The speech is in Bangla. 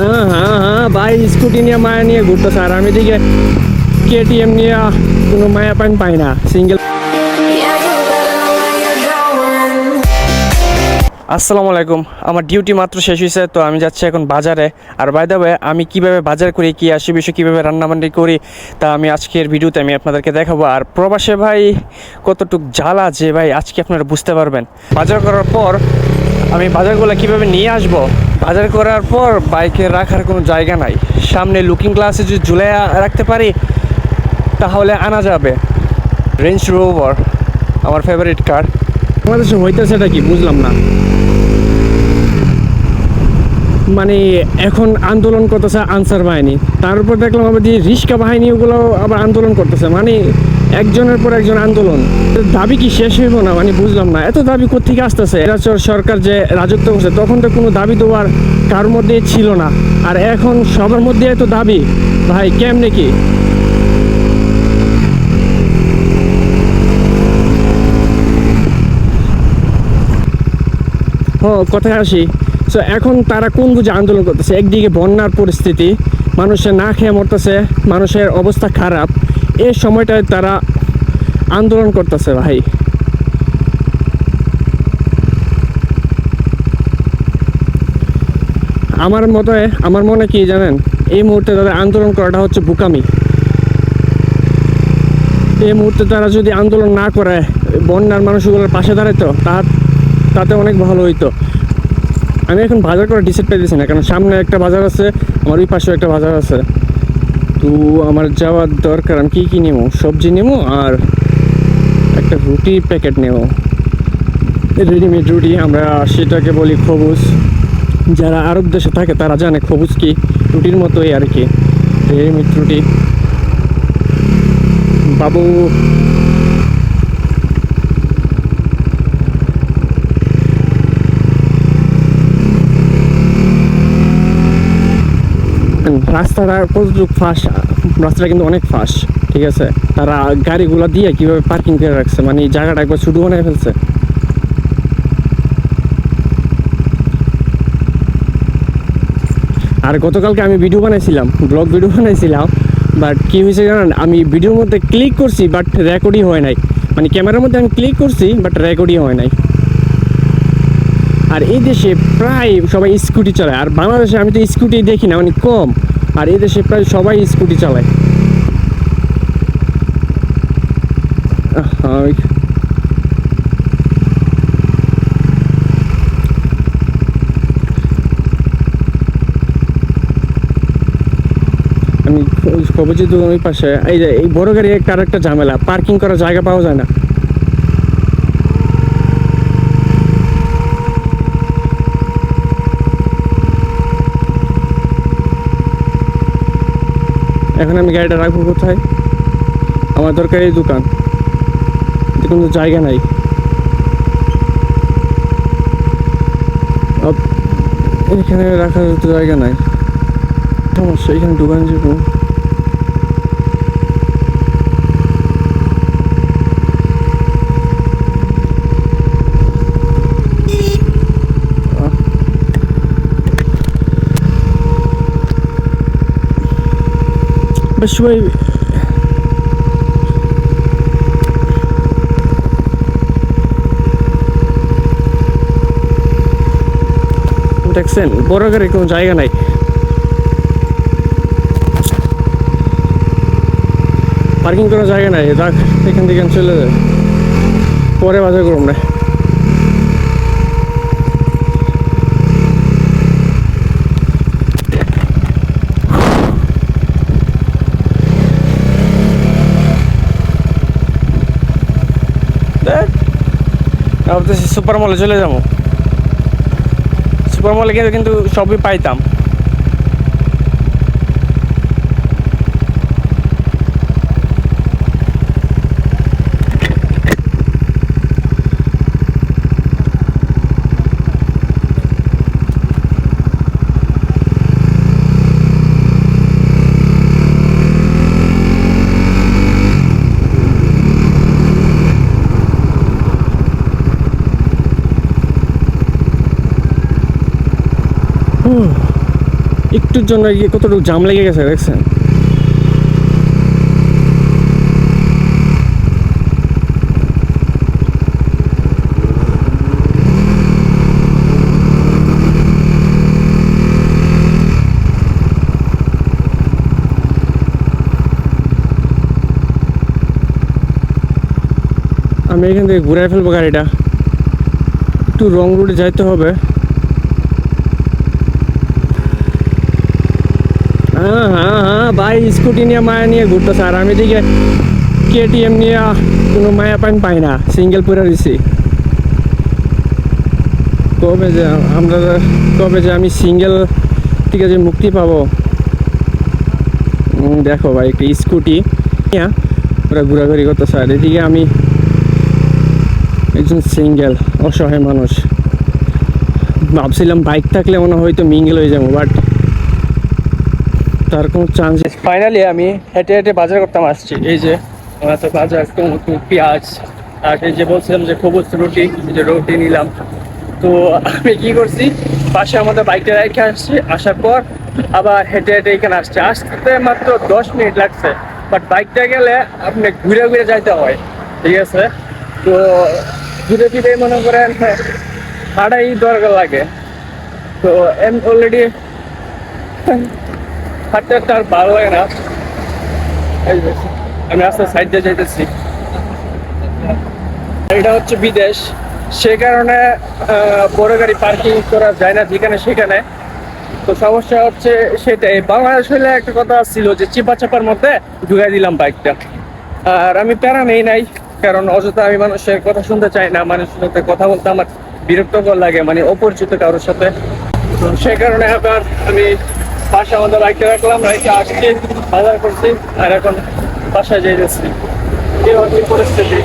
হ্যাঁ হ্যাঁ হ্যাঁ ভাই, স্কুটি নিয়ে, মায়া নিয়ে ঘুরতেছে। আর আমি দিকে কেটিএম নিয়ে কোনো মায়া পান পাই না সিঙ্গেল. আসসালামু আলাইকুম। আমার ডিউটি মাত্র শেষ হয়েছে, তো আমি যাচ্ছি এখন বাজারে। আর বাই দ্য আমি কীভাবে বাজার করি, কি আসি বিষয় কীভাবে রান্নাবান্নি করি, তা আমি আজকের ভিডিওতে আমি আপনাদেরকে দেখাবো। আর প্রবাসে ভাই, কতটুক জ্বালা যে ভাই, আজকে আপনারা বুঝতে পারবেন। বাজার করার পর আমি বাজারগুলো কীভাবে নিয়ে আসব বাজার করার পর বাইকে রাখার কোনো জায়গা নাই। সামনে লুকিং গ্লাসে যদি ঝুলে রাখতে পারি, তাহলে আনা যাবে। রেঞ্জ রোভার আমার ফেভারিট কার বাংলাদেশে হইতেছে এটা কি? বুঝলাম না। মানে এখন আন্দোলন করতেছে আনসার বাহিনী। তার উপর দেখলাম আবার যে রিস্কা বাহিনী ওগুলো আবার আন্দোলন করতেছে। মানে একজনের পর একজন আন্দোলন। দাবি কি শেষ হইব না? মানে বুঝলাম না। এত দাবি কোথেকে আসতেছে? এরা চর- সরকার যে রাজত্ব করছে, তখন তো কোনো দাবি দেওয়ার কার মধ্যে ছিল না। আর এখন সবার মধ্যে এত দাবি? ভাই, কেমনে কি? ও কথায় আসি। সো এখন তারা কোন বুঝে আন্দোলন করতেছে? একদিকে বন্যার পরিস্থিতি, মানুষের না খেয়ে মরতেছে, মানুষের অবস্থা খারাপ। এই সময়টায় তারা আন্দোলন করতেছে ভাই। আমার মতে, আমার মনে কি জানেন, এই মুহূর্তে তাদের আন্দোলন করাটা হচ্ছে বুকামি। এই মুহূর্তে তারা যদি আন্দোলন না করে, বন্যার মানুষগুলোর পাশে দাঁড়াইতো, তার, তাতে অনেক ভালো হইতো। আমি এখন বাজার করে ডিসাইড পাইতেছি না, কারণ সামনে একটা বাজার আছে, আমার ওই পাশেও একটা বাজার আছে। তো আমার যাওয়ার দরকার, আমি কী কী নেব? সবজি নেব আর একটা রুটি প্যাকেট নেব। রেডিমেড রুটি, আমরা সেটাকে বলি খবুজ। যারা আরব দেশে থাকে, তারা জানে খবুজ কি? রুটির মতোই আর কি। রেডিমেড রুটি। বাবু রাস্তাটা কতটুকু ফাঁস, রাস্তাটা কিন্তু অনেক ফাঁস, ঠিক আছে? তারা গাড়িগুলো দিয়ে কীভাবে পার্কিং করে রাখছে? মানে জায়গাটা একবার শুধু বানায় ফেলছে। আর গতকালকে আমি ভিডিও বানাইছিলাম ব্লগ ভিডিও বানাইছিলাম বাট কী হয়েছে জানেন? আমি ভিডিওর মধ্যে ক্লিক করছি বাট রেকর্ডই হয় নাই। মানে ক্যামেরার মধ্যে আমি ক্লিক করছি বাট রেকর্ডই হয় নাই। আর এই দেশে প্রায় সবাই স্কুটি চালায়, আর বাংলাদেশে আমি তো স্কুটি দেখি না মানে কম। আর এই দেশে প্রায় সবাই স্কুটি চালায়। আমি খবর যে ওই পাশে। এই যে, এই বড় গাড়ি একটা আর একটা ঝামেলা। পার্কিং করার জায়গা পাওয়া যায় না। এখন আমি গাড়িটা রাখব কোথায়? আমার দরকার এই দোকান কোনো জায়গা নাই। এখানে রাখার জায়গা নাই। সমস্যা, এখানে দোকান যাব বেশ সময় দেখছেন, বড় গাড়ি কোনো জায়গা নাই। পার্কিং করার জায়গা নাই এখান থেকে চলে যায় পরে বাজার করুন না ভাবতেছি সুপার মলে চলে যাব। সুপার মলে কিন্তু কিন্তু সবই পাইতাম। একটুর জন্য গিয়ে কতটুকু জাম লেগে গেছে, দেখছেন? আমি এখান থেকে ঘুরে ফেলব গাড়িটা। একটু রং রুটে যাইতে হবে। হ্যাঁ হ্যাঁ হ্যাঁ ভাই, স্কুটি নিয়ে, মায়া নিয়ে ঘুরতেছে। আর আমি দিকে কেটিএম নিয়ে কোনো মায়া পাইন পাই না সিঙ্গেল পুরা দিছি কবে যে আমরা কবে যে আমি সিঙ্গেল থেকে যে মুক্তি পাবো? দেখো ভাই, একটা স্কুটি ওরা ঘোরাঘুরি করতেছে। আর এদিকে আমি একজন সিঙ্গেল অসহায় মানুষ। ভাবছিলাম বাইক থাকলে মনে হয়তো মিঙ্গেল হয়ে যাব বাট তার কোনো চান্স ফাইনালি আমি হেঁটে হেঁটে বাজার করতাম আসছি। এই যে তো বাজার টমেটো পেঁয়াজ, আর এই যে বলছিলাম যে খবুজ রুটি যে রুটি নিলাম। তো আমি কি করছি, পাশে আমাদের বাইকটা রেখে আসছি। আসার পর আবার হেঁটে হেঁটে এখানে আসছে। আসতে মাত্র দশ মিনিট লাগছে বাট বাইকটা গেলে আপনি ঘুরে ঘুরে যাইতে হয়, ঠিক আছে? তো ঘুরে ফিরে মনে করেন হাঁটাই দরকার লাগে। তো এম অলরেডি হাঁটতে হাঁটতে আর ভালো লাগে না। আমি রাস্তার সাইড দিয়ে যাইতেছি। এটা হচ্ছে বিদেশ। সে কারণে বড় গাড়ি পার্কিং করা যায় না যেখানে সেখানে। তো সমস্যা হচ্ছে সেটাই। বাংলাদেশ হলে একটা কথা ছিল যে চিপা চাপার মধ্যে ঢুকাই দিলাম বাইকটা। আর আমি প্যারা নেই নাই, কারণ অযথা আমি মানুষের কথা শুনতে চাই না, মানুষের সাথে কথা বলতে আমার বিরক্তকর লাগে মানে অপরিচিত কারোর সাথে। তো সেই কারণে আবার আমি পাশে আমাদের বাইকটা রাখলাম রাইকে আসছি বাজার করছি আর এখন বাসায় এই কি পরিস্থিতি।